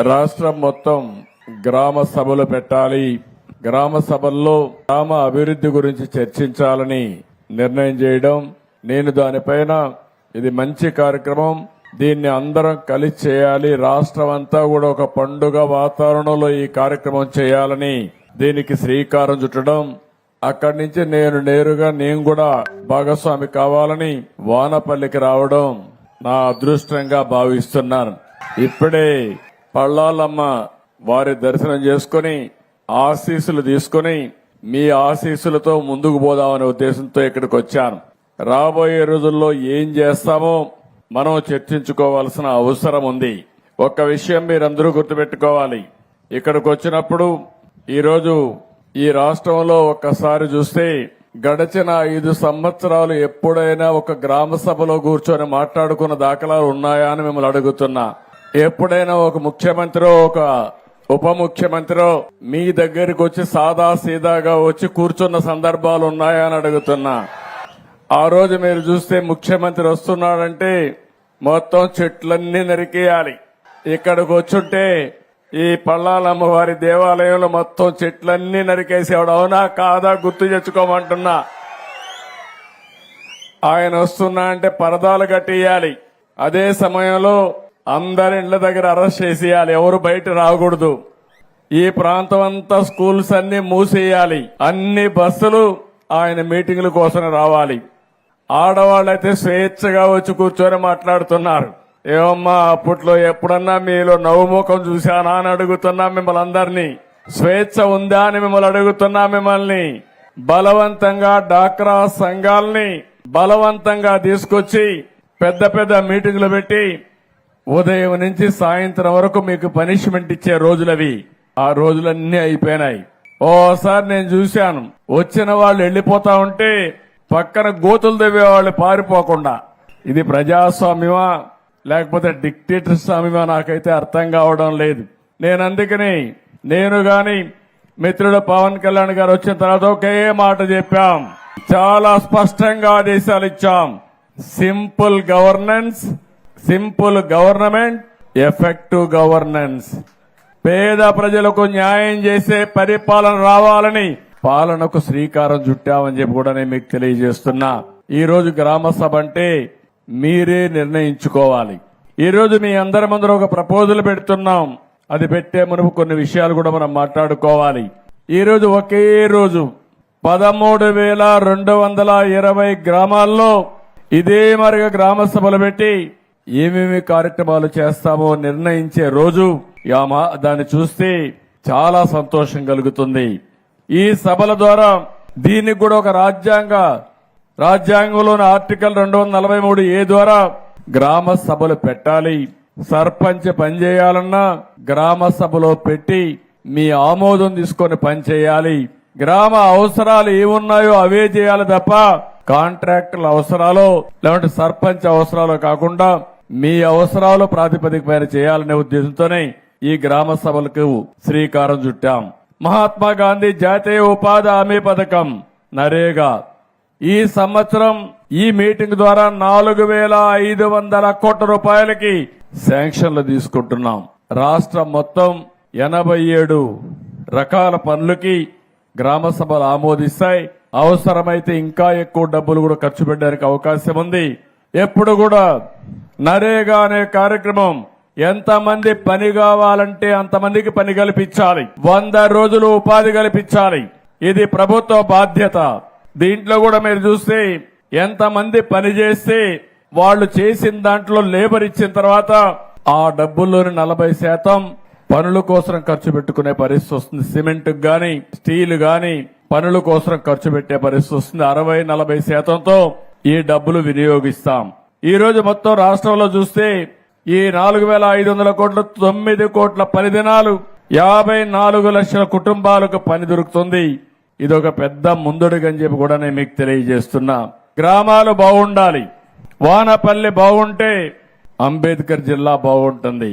రాష్ట్రం మొత్తం గ్రామ సభలు పెట్టాలి. గ్రామ సభల్లో గ్రామ అభివృద్ధి గురించి చర్చించాలని నిర్ణయం చేయడం. నేను దానిపైన ఇది మంచి కార్యక్రమం. దీన్ని అందరం కలిసి చేయాలి. రాష్ట్రం అంతా కూడా ఒక పండుగ వాతావరణంలో ఈ కార్యక్రమం చేయాలని దీనికి శ్రీకారం చుట్టడం. అక్కడి నుంచి నేను నేరుగా నేను కూడా భాగస్వామి కావాలని వానపల్లికి రావడం నా అదృష్టంగా భావిస్తున్నాను. ఇప్పుడే పళ్ళాలమ్మ వారి దర్శనం చేసుకుని ఆశీస్సులు తీసుకుని మీ ఆశీస్సులతో ముందుకు పోదామనే ఉద్దేశంతో ఇక్కడికి వచ్చాను. రాబోయే రోజుల్లో ఏం చేస్తామో మనం చర్చించుకోవాల్సిన అవసరం ఉంది. ఒక్క విషయం మీరందరూ గుర్తుపెట్టుకోవాలి. ఇక్కడికి వచ్చినప్పుడు ఈరోజు ఈ రాష్ట్రంలో ఒక్కసారి చూస్తే గడిచిన ఐదు సంవత్సరాలు ఎప్పుడైనా ఒక గ్రామ సభలో కూర్చొని మాట్లాడుకున్న దాఖలాలు ఉన్నాయా అని మిమ్మల్ని అడుగుతున్నా. ఎప్పుడైనా ఒక ముఖ్యమంత్రి ఒక ఉప ముఖ్యమంత్రి మీ దగ్గరికి వచ్చి సాదా సీదాగా వచ్చి కూర్చున్న సందర్భాలు ఉన్నాయా అని అడుగుతున్నా. ఆ రోజు మీరు చూస్తే ముఖ్యమంత్రి వస్తున్నాడంటే మొత్తం చెట్లన్నీ నరికేయాలి. ఇక్కడికి వచ్చుంటే ఈ పల్లాలమ్మ వారి దేవాలయంలో మొత్తం చెట్లన్నీ నరికేసేవాడు అవునా కాదా గుర్తు తెచ్చుకోమంటున్నా. ఆయన వస్తున్నా అంటే పరదాలు కట్టేయాలి. అదే సమయంలో అందరి ఇళ్ళ దగ్గర అరెస్ట్ చేసేయాలి. ఎవరు బయట రాకూడదు. ఈ ప్రాంతం అంతా స్కూల్స్ అన్ని మూసేయాలి. అన్ని బస్సులు ఆయన మీటింగ్ల కోసం రావాలి. ఆడవాళ్ళైతే స్వేచ్ఛగా వచ్చి కూర్చొని మాట్లాడుతున్నారు. ఏమమ్మా అప్పట్లో ఎప్పుడన్నా మీలో నవ్వుముఖం చూశానా అని అడుగుతున్నా మిమ్మల్ని అందరినీ. స్వేచ్ఛ ఉందా అని మిమ్మల్ని అడుగుతున్నా మిమ్మల్ని. బలవంతంగా డాక్రా సంఘాల్ని బలవంతంగా తీసుకొచ్చి పెద్ద పెద్ద మీటింగులు పెట్టి ఉదయం నుంచి సాయంత్రం వరకు మీకు పనిష్మెంట్ ఇచ్చే రోజులవి. ఆ రోజులన్నీ అయిపోయినాయి. ఓసారి నేను చూశాను. వచ్చిన వాళ్ళు వెళ్ళిపోతా ఉంటే పక్కన గోతులు తవ్వే వాళ్ళు పారిపోకుండా. ఇది ప్రజాస్వామ్యమా? లేకపోతే డిక్టేటర్ స్వామ్యమా? నాకైతే అర్థం కావడం లేదు. నేను అందుకని నేను గాని మిత్రుడు పవన్ కళ్యాణ్ గారు వచ్చిన తర్వాత ఒకే మాట చెప్పాం. చాలా స్పష్టంగా ఆదేశాలు ఇచ్చాం. Simple governance simple government effective governance. పేద ప్రజలకు న్యాయం చేసే పరిపాలన రావాలని పాలనకు శ్రీకారం చుట్టామని చెప్పి కూడా నేను మీకు తెలియజేస్తున్నా. ఈ రోజు గ్రామ సభ అంటే మీరే నిర్ణయించుకోవాలి. ఈ రోజు మీ అందరి ముందర ఒక ప్రపోజల్ పెడుతున్నాం. అది పెట్టే మునుపు కొన్ని విషయాలు కూడా మనం మాట్లాడుకోవాలి. ఈ రోజు ఒకే రోజు పదమూడు వేల రెండు వందల ఇరవై గ్రామాల్లో ఇదే మరిగా గ్రామ సభలు పెట్టి ఏమేమి కార్యక్రమాలు చేస్తామో నిర్ణయించే రోజు దాన్ని చూస్తే చాలా సంతోషం కలుగుతుంది. ఈ సభల ద్వారా దీనికి కూడా ఒక రాజ్యాంగ రాజ్యాంగంలోని ఆర్టికల్ రెండు వందల నలభై మూడు ఏ ద్వారా గ్రామ సభలు పెట్టాలి. సర్పంచ్ పనిచేయాలన్నా గ్రామ సభలో పెట్టి మీ ఆమోదం తీసుకొని పనిచేయాలి గ్రామ అవసరాలు ఏమున్నాయో అవే చేయాలి తప్ప కాంట్రాక్టుల అవసరాలు లేదంటే సర్పంచ్ అవసరాలు కాకుండా మీ అవసరాలు ప్రాతిపదికపైన చేయాలనే ఉద్దేశంతోనే ఈ గ్రామ సభలకు శ్రీకారం చుట్టాం. మహాత్మా గాంధీ జాతీయ ఉపాధి హామీ పథకం నరేగా. ఈ సంవత్సరం ఈ మీటింగ్ ద్వారా నాలుగు వేల ఐదు వందల కోట్ల రూపాయలకి శాంక్షన్లు తీసుకుంటున్నాం. రాష్ట్రం మొత్తం ఎనభై ఏడు రకాల పనులకి గ్రామ సభలు ఆమోదిస్తాయి. అవసరమైతే ఇంకా ఎక్కువ డబ్బులు కూడా ఖర్చు పెట్టడానికి అవకాశం ఉంది. ఎప్పుడు కూడా నరేగా అనే కార్యక్రమం. ఎంతమంది పని కావాలంటే అంతమందికి పని కల్పించాలి. వంద రోజులు ఉపాధి కల్పించాలి. ఇది ప్రభుత్వ బాధ్యత. దీంట్లో కూడా మీరు చూస్తే ఎంతమంది పని చేస్తే వాళ్ళు చేసిన దాంట్లో లేబర్ ఇచ్చిన తర్వాత ఆ డబ్బుల్లోని నలభై శాతం పనుల కోసం ఖర్చు పెట్టుకునే పరిస్థితి వస్తుంది. సిమెంట్ గాని స్టీల్ గాని పనుల కోసం ఖర్చు పెట్టే పరిస్థితి వస్తుంది. అరవై నలభై శాతంతో ఈ డబ్బులు వినియోగిస్తాం. ఈ రోజు మొత్తం రాష్ట్రంలో చూస్తే ఈ నాలుగు వేల ఐదు వందల కోట్ల తొమ్మిది కోట్ల పని దినాలు యాభై నాలుగు లక్షల కుటుంబాలకు పని దొరుకుతుంది. ఇది ఒక పెద్ద ముందడుగని చెప్పి కూడా నేను మీకు తెలియజేస్తున్నా. గ్రామాలు బాగుండాలి. వానపల్లి బాగుంటే అంబేద్కర్ జిల్లా బాగుంటుంది.